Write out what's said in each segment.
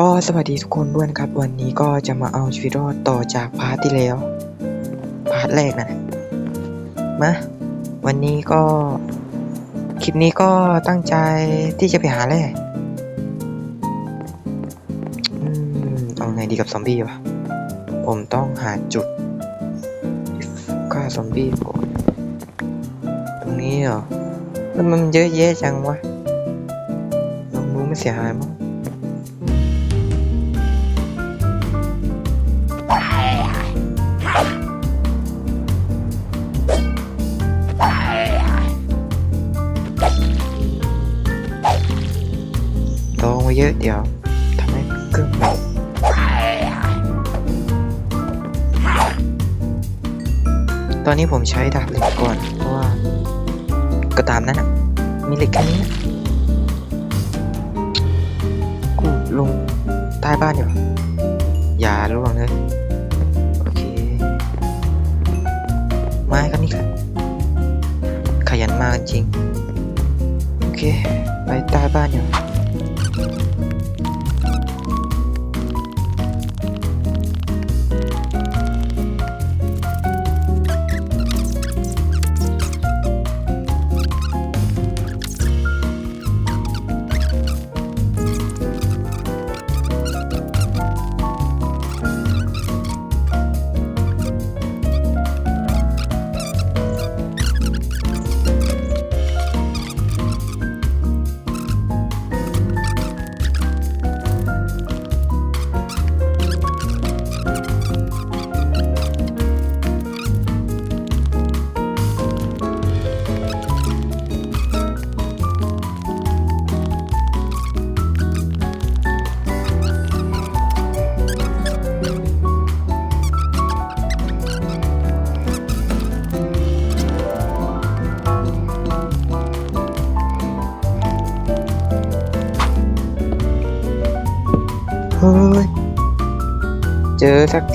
ก็สวัสดีทุกคนด้วยนะครับ วันนี้ก็จะมาเอาชีวิตรอดต่อจากพาร์ทที่แล้ว พาร์ทแรกนะมาวันนี้ก็ คลิปนี้ก็ตั้งใจที่จะไปหาแร่อืมเอาไงดีกับซอมบี้วะผมต้องหาจุดฆ่าซอมบี้ก่อนตรงนี้เหรอแล้วมันเยอะแยะจังวะลองดูไม่เสียหายมั้ง นนี้ผมใช้ดาบเหล็กก่อน เพราะว่า ก็ตามนั้นอะมีเหล็กแค่นี้นะกูลงใต้บ้านเดี๋ยวาอย่าล่วงเลยโอเคไม้ครับนี่ครับขยันมากจริง โอเค ไปใต้บ้านเดี๋ย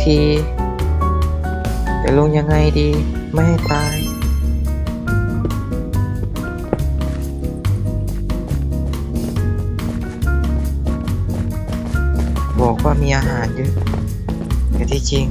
ที จะลงยังไงดี ไม่ให้ตาย บอกว่ามีอาหารเยอะแต่ที่จริง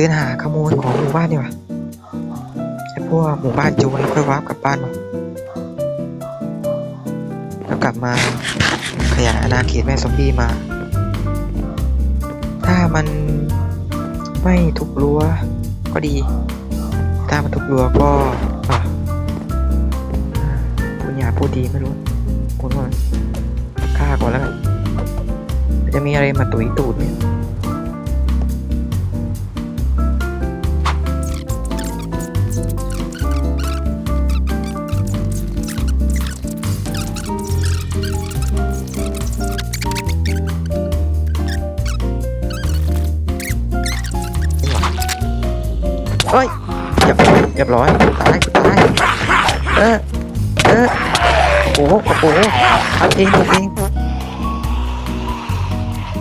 ดินหาขโมยของหมู่บ้านดีกว่าไอ้พวกหมู่บ้านโจรแล้วค่อยวาร์ปกลับบ้านมาแล้วกลับมาขยายอาณาเขตแม่ซอมบี้มา ถ้ามันไม่ทุบรั้วก็ดี ถ้ามันทุบรั้วก็อะคุณยาพูดดีไม่รู้คุณว่าฆ่าก่อนแล้วกันจะมีอะไรมาตุยตูดเนี่ย รียบเรียบร้อยตายตายเออเออโอ้โหโอ้โหเอาจริงเอาจริง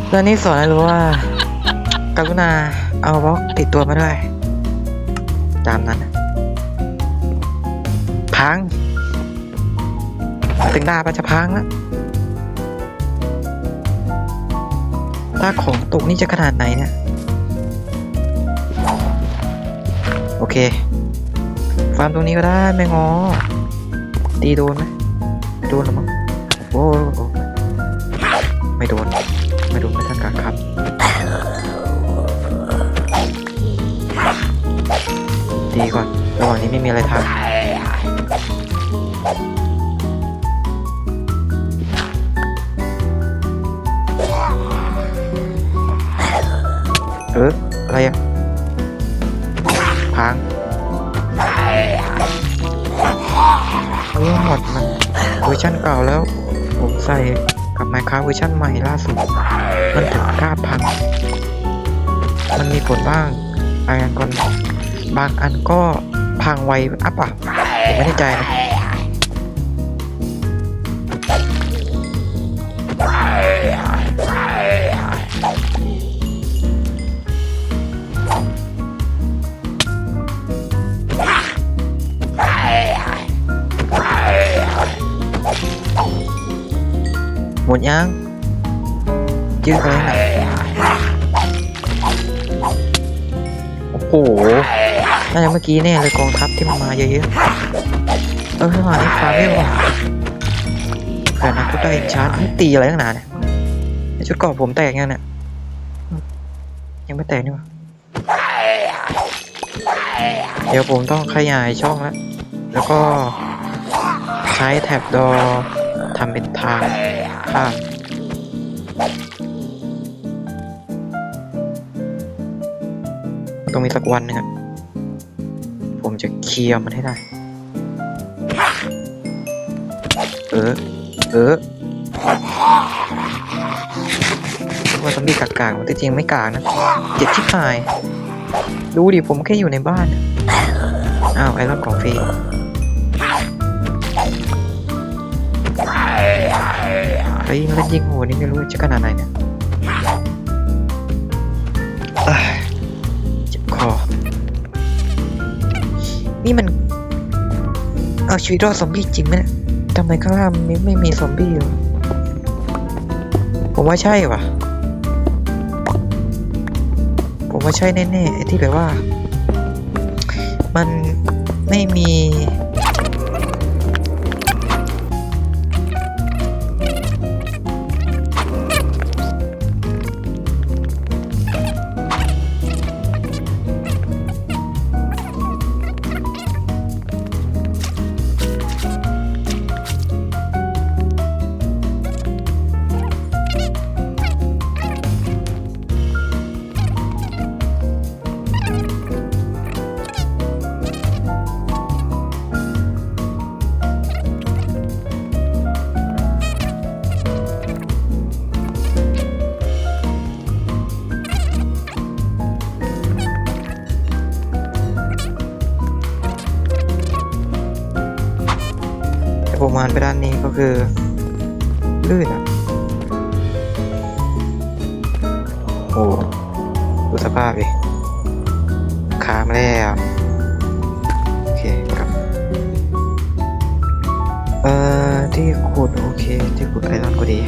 เรื่องนี้สอนให้รู้ว่า กรุณาเอาบล็อกติดตัวมาด้วย ตามนั้นพังถึงดาบมันจะพังแล้วถ้าของตกนี่จะขนาดไหนเนี่ย โอเค ฟาร์มตรงนี้ก็ได้ไม่งอตีโดนไหมโดนหรือมั้งโอ้โหไม่โดน ไม่โดนไม่ทันการครับตีดีก่อนระหว่างนี้ไม่มีอะไรทำเอออะไรอะ ร์ชันเก่าแล้ว ผมใส่กับไมค์ค a f t เวอร์ชันใหม่ล่าสุด มันถึงกล้าพัง มันมีผลบ้างบางอันก็บางอันก็พังไวอัพอะผมไม่แน่ใจนะ หมดยังยืดเลยนโอ้โหน่าจะเมื่อกี้แน่เลยกองทัพที่มันมาเยอะๆเออมาไอ้ฟ้าไม่หวแต่นะก็ได้ชาร์จตีอะไรตั้งนานเนี่ยชุดเกราะผมแตกยังเนี่ยยังไม่แตกนี่หว่าเดี๋ยวผมต้องขยายช่องแล้ว แล้วก็ใช้แท็บดอทำเป็นทาง ข้ามมันต้องมีสักวันหนึงอะผมจะเคลียร์มันให้ได้ เออ เออว่าซอมบี้กากๆแต่จริงไม่กากนะ เจ็บชิบหาย ดูดิผมแค่อยู่ในบ้าน อ้าวไอรอนของฟรี ฮ้ยมันยิงหัวนี่ไม่รู้จะขนาดไหนเนี่ยเอ้ยจ็บคอ นี่มัน เอาชีวิตรอดซอมบี้จริงไหมเนี่ยทำไมข้างล่างไม่ไม่มีซอมบี้วะผมว่าใช่ว่ะ ผมว่าใช่แน่ๆไอ้ที่แบบว่า มันไม่มี ไปด้านนี้ก็คือลื่นอะโอ้ดูสภาพดิค้างแล้วโอเคครับเอ่อที่ขุดโอเค ที่ขุดไอรอนก็ดี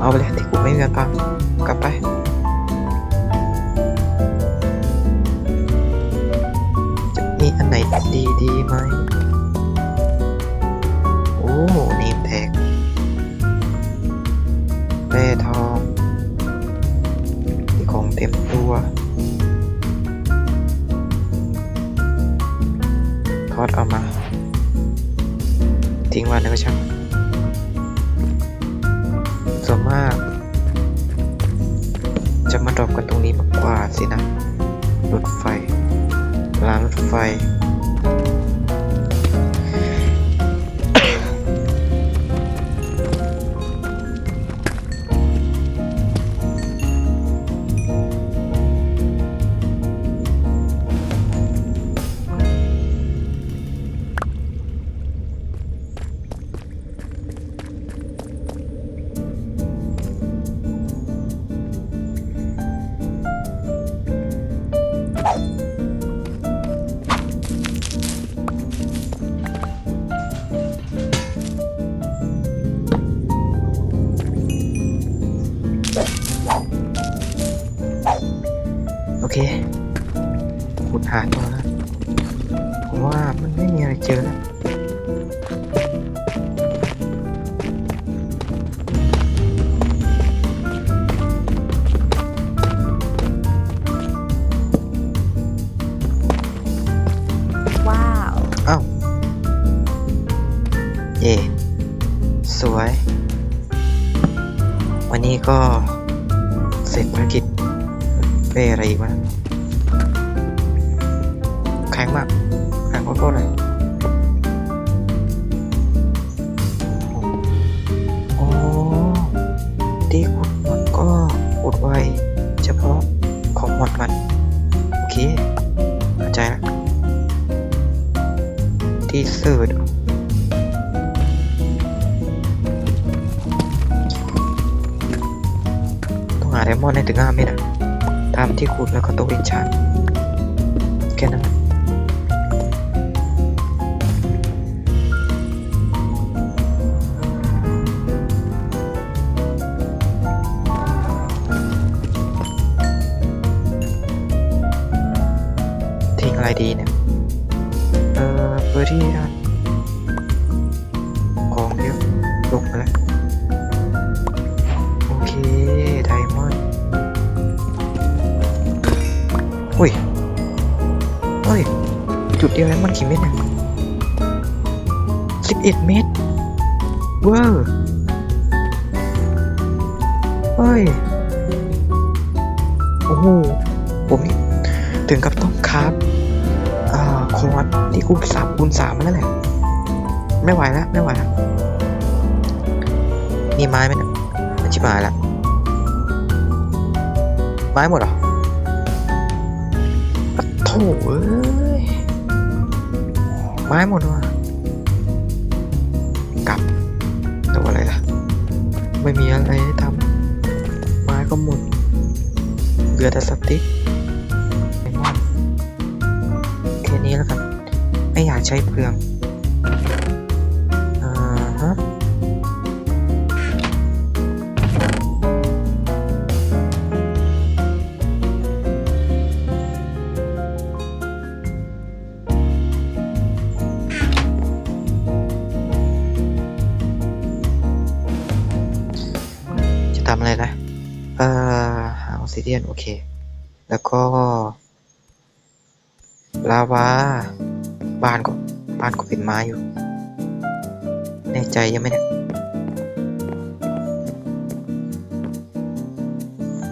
เอาไปเลยที่ขุดไม่มีกังกลับไปจะมีอันไหนดีดีไหม โอ้นีมแท็กแร่ทองมีของเต็มตัวทอดเอามา ทิ้งไวันนี้ก็ช่างส่วนมาก จะมาดรอปกันตรงนี้มากกว่าสินะ รถไฟ รางรถไฟ กี่เม็ดเนี่ยสิบเอ็ดเม็ดเวอร์เฮ้ย โอ้โห ผมถึงกับต้องคราฟอ่าคอร์สที่คูณสามคูณสามมาแล้วแหละ ไม่ไหวแล้ว ไม่ไหวแล้ว มีไม้ไหมเนี่ยมันชิบหายล้วไม้หมดเหรอโถเอ้ย ไม้หมดว่ะกลับตัวอะไรล่ะ ไม่มีอะไรให้ทำไม้ก็หมดเหลือแต่สติ๊กไมอนด์แค่นี้แล้วกัน ไม่อยากใช้เปลือง นโอเค แล้วก็ลาวาบ้านก็บ้านก็เป็นไม้อยู่ แน่ใจยังไหมเนี่ย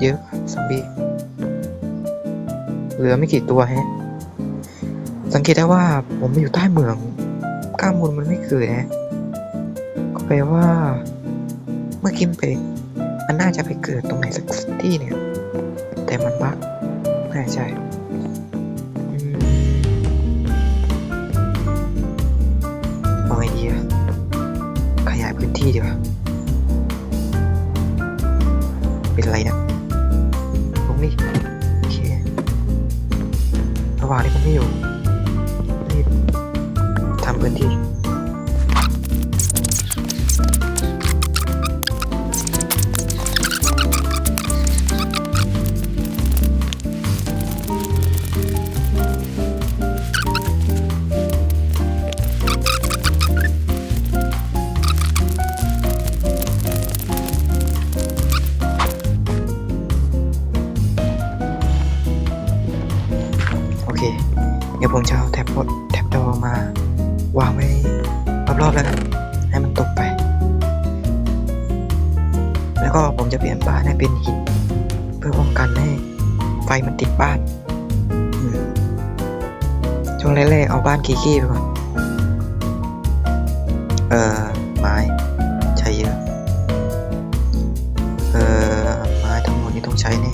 เยอะซอมบี้เหลือไม่กี่ตัวแฮะ สังเกตได้ว่าผมมาอยู่ใต้เมืองกล้ามมูลมันไม่เกิดฮะก็แปลว่า เมื่อกี้มันไป มันน่าจะไปเกิดตรงไหนสักที่เนี่ย แต่มันบักน่ใช่ ขี้ขี้ไปก่อน เอ่อ ไม้ ใช้เยอะ เอ่อ ไม้ทั้งหมดนี้ต้องใช้แน่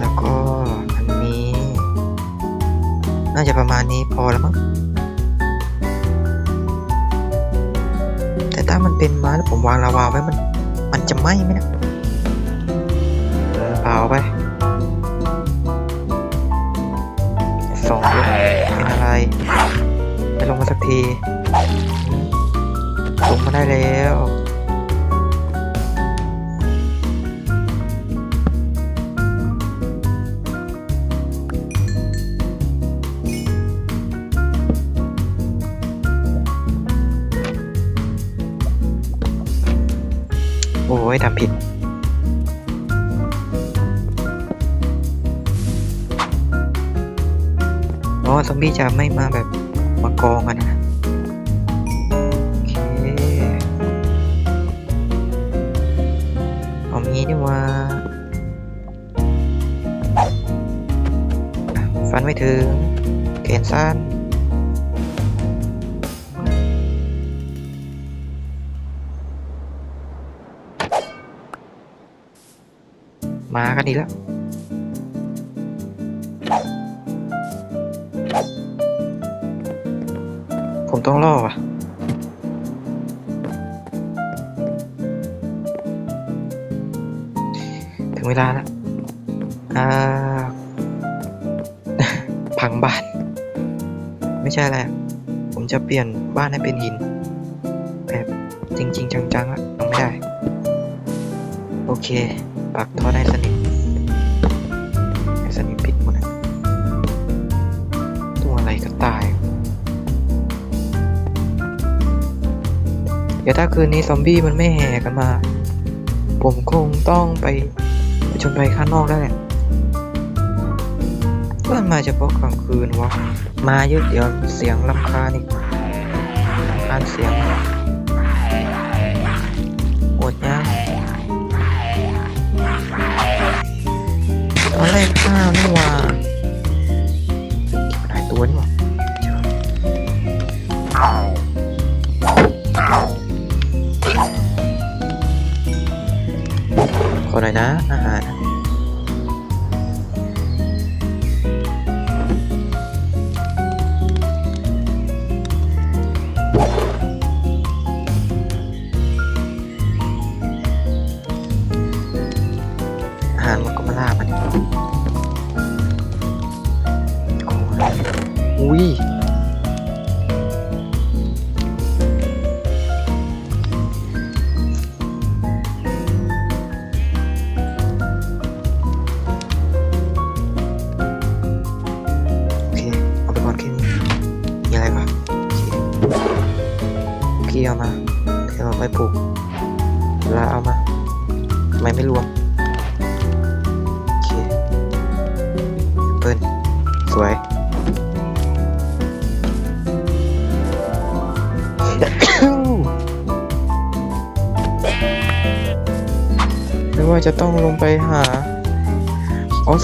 แล้วก็อันนี้น่าจะประมาณนี้พอแล้วมั้ง มันเป็นไม้แล้วผมวางลาวาไว้มัน มันจะไหม้ไหมนะเออเปล่าไปสองด้วเป็นอะไรไปลงมาสักที ลงมาได้แล้ว โอ้ยทำผิด อ๋อซอมบี้จะไม่มาแบบมากองกันนะโอเคเอางี้ดีกว่าฟันไม่ถึงเกณฑ์สั้น กันดีกแล้วผมต้องล่อว่ะถึงเวลาแล้วอ่า พังบ้าน ไม่ใช่แหละ ผมจะเปลี่ยนบ้านให้เป็นหิน แบบจริง ๆ จังๆอะทำไม่ได้ โอเค ปักท่อได้ส เดี๋ยวถ้าคืนนี้ซอมบี้มันไม่แห่กันมา ผมคงต้องไปผจญภัยข้างนอกแล้วแหละว่ามาเฉพาะกลางคืนวะ มาเยอะเดี๋ยวเสียงลำคาญอีกลำคาญเสียงหมดยังตอนแรกข้าวนี่ว่า อุ้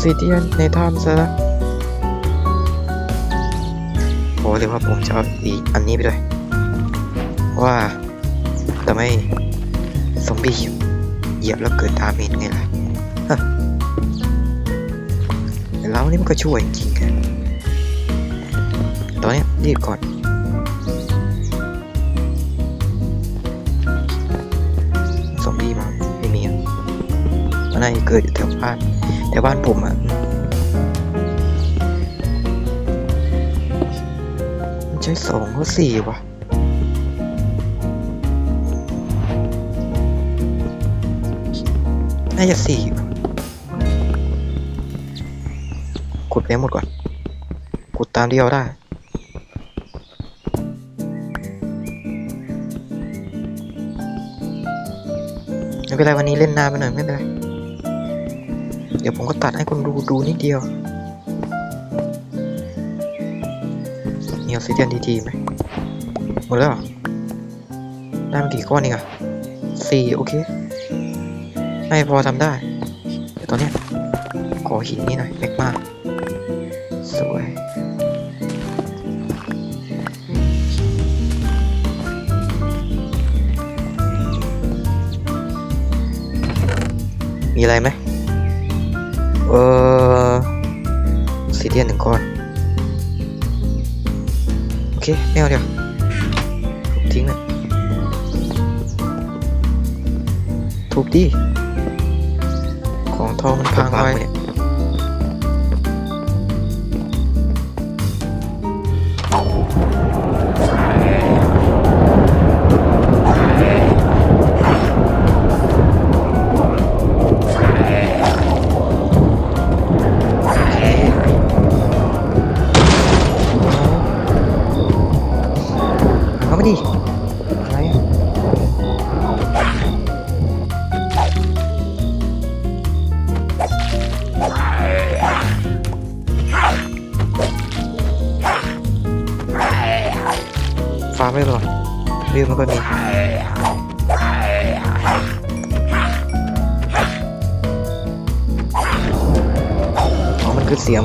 ซิเดียนในถ้ำซะละโอ้เรียกว่าผมจะเอาอีกอันนี้ไปด้วยว่าแต่ไม่ซอมบี้เหยียบแล้วเกิดดาเมจไงล่ะแต่เรานี่มันก็ช่วยจริงๆกันตอนนี้รีบก่อนซอมบี้มาไม่มีอะมันน่าจะเกิดอยู่แถวบ้าน แถวบ้านผมอะมันใช้สองก็สี่วะน่าจะสี่วะกดไปหมดก่อนกดตามที่เราได้ไม่เป็นไรวันนี้เล่นนานไปหน่อยไม่เป็นไร เดี๋ยวผมก็ตัดให้คนดูดูนิดเดียวมีออกซิเจนดีๆไหมหมดแล้วได้มากี่ก้อนเองอะสี่โอเค ไม่พอทำได้เดี๋ยวตอนเนี้ยขอหินนี่หน่อยเล็กมากสวยมีอะไรไหม เออสีเดียนหนึ่งก้อน โอเค ไม่เอาเดี๋ยวทิ้งเลยถูกดี ของทองมันพังไปเนี่ย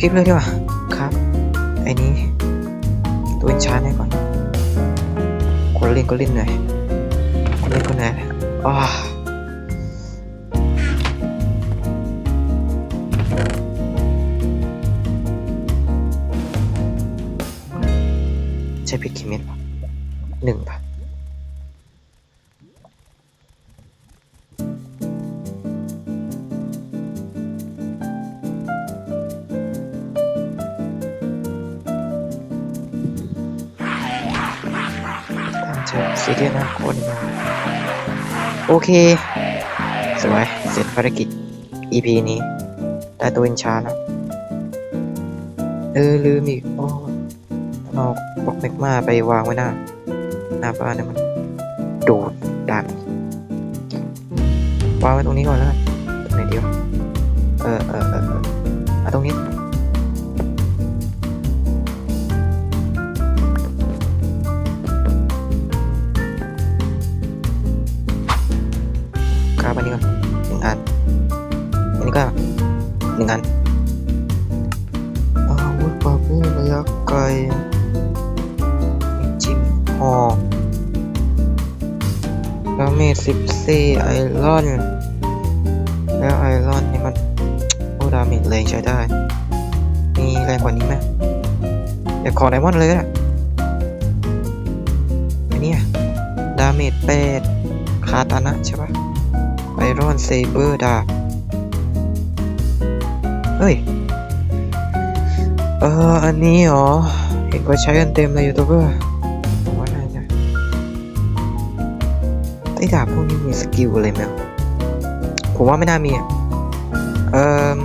คลิปเลยดีกว่าครับไอ้นี้ตัวเอนชานให้ก่อนคนเล่นก็เล่นหน่อยคนเล่นก็หนื่อยอ้าใช่พิษคิเมตปะหนึ่งปะ โอเค สวย เสร็จภารกิจ EP นี้ ได้ตัวเอนชาแล้ว เออ ลืมอีกโอ้เอาบล็อกเมกมาไปวางไว้หน้า หน้าบ้านเนี่ยมันดูดดันวางไว้ตรงนี้ก่อนแล้วกันตรงไหนเดียว เออเออเออเอาตรงนี้ เฮ้ย เออ อันนี้เหรอ เห็นก็ใช้กันเต็มเลยยูทูบเบอร์ผมว่าน่าจะไอ้ดาบพวกนี้มีสกิลอะไรไหมผมว่าไม่น่ามีอะ เอ่อ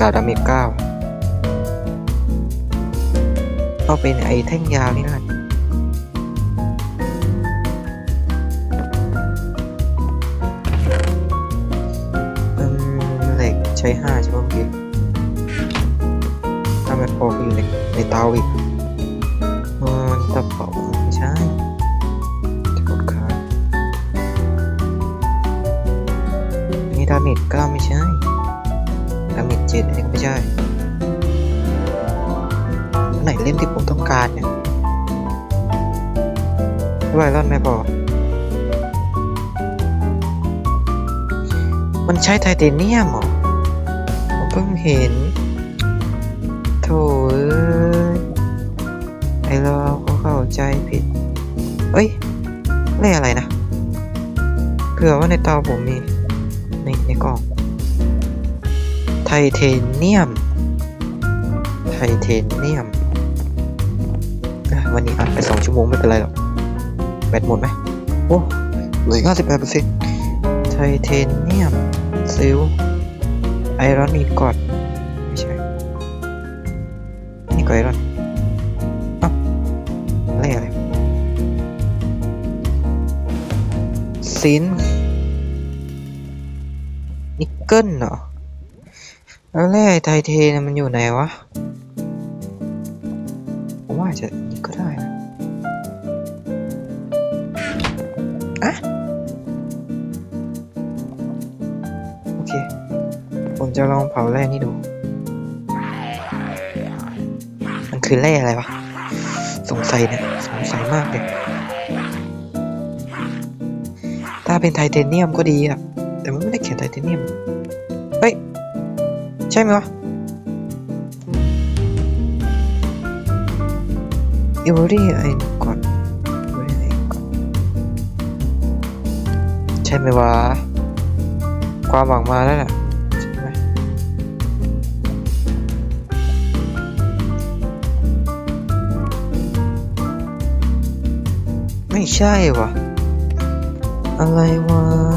ดาบดาเมจเก้าเอาเป็นไอ้แท่งยาวนี่นะ ว่าในเตาผมมีในในกล่องไทเทเนียม ไทเทเนียม วันนี้อัดไปสองชั่วโมงไม่เป็นไรหรอก แบตหมดไหมโอ้เหลือห้าสิบแปดเปอร์เซ็นต์ไทเทเนียม ซิลไอรอนอีกอดไม่ใช่ นี่ก็ไอรอนอ้าอะไรอะไรซินค แล้วแร่ไทเทเนียมันอยู่ไหนวะ ผมว่าอาจจะนี่ก็ได้นะอะโอเค ผมจะลองเผาแร่นี่ดู มันคือแร่อะไรวะ สงสัยนี่ยสงสัยมากเลย ถ้าเป็นไทเทเนียมก็ดีอะแต่มันไม่ได้เขียนไทเทเนียม ช่ไหมวะอิวรี่ไอ้ก่อนอิวรี่ไอ้ก่อนใช่ไหมวะความหวังมาแล้วน่ะใช่ไหมไม่ใช่วะอะไรวะ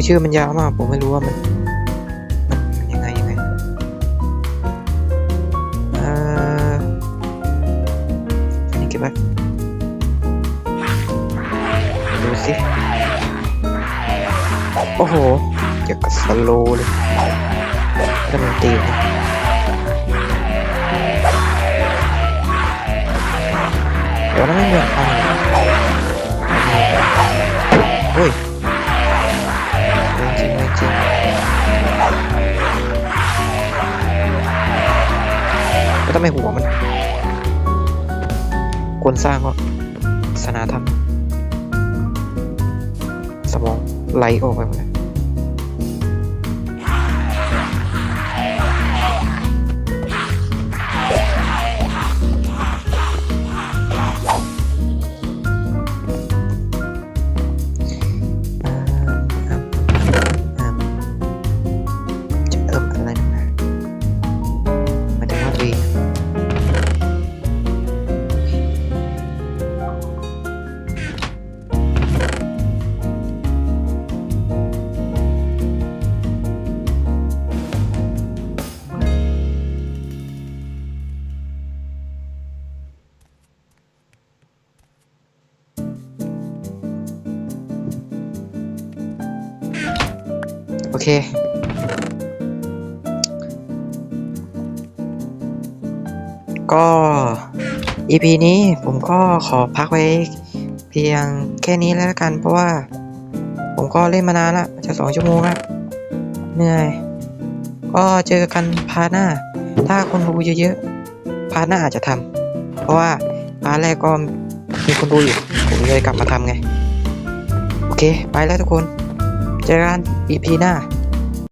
คือชื่อมันยาวมาก ผมไม่รู้ว่ามัน มันมันยังไงยังไงเอ่ออันนี้เก็บไว้ดูสิ โอ้โหเกี่ยวกับสโลเลยแล้วมันตีนะเดี๋ยวนะไม่เหมือนกัน ก็ต้องไม่หัวมันควรสร้างก็ศาสนาธรรมสมองไหลออกไปหมด ก็ EP นี้ผมก็ขอพักไว้เพียงแค่นี้แล้วกัน เพราะว่า ผมก็เล่นมานานละจะสองชั่วโมงละเหนื่อย ก็เจอกันพาร์ทหน้า ถ้าคนดูเยอะๆพาร์ทหน้าอาจจะทำเพราะว่าพาร์ทแรกก็มีคนดูอยู่ ผมเลยกลับมาทำไง โอเค ไปแล้วทุกคน เจอกัน EP หน้า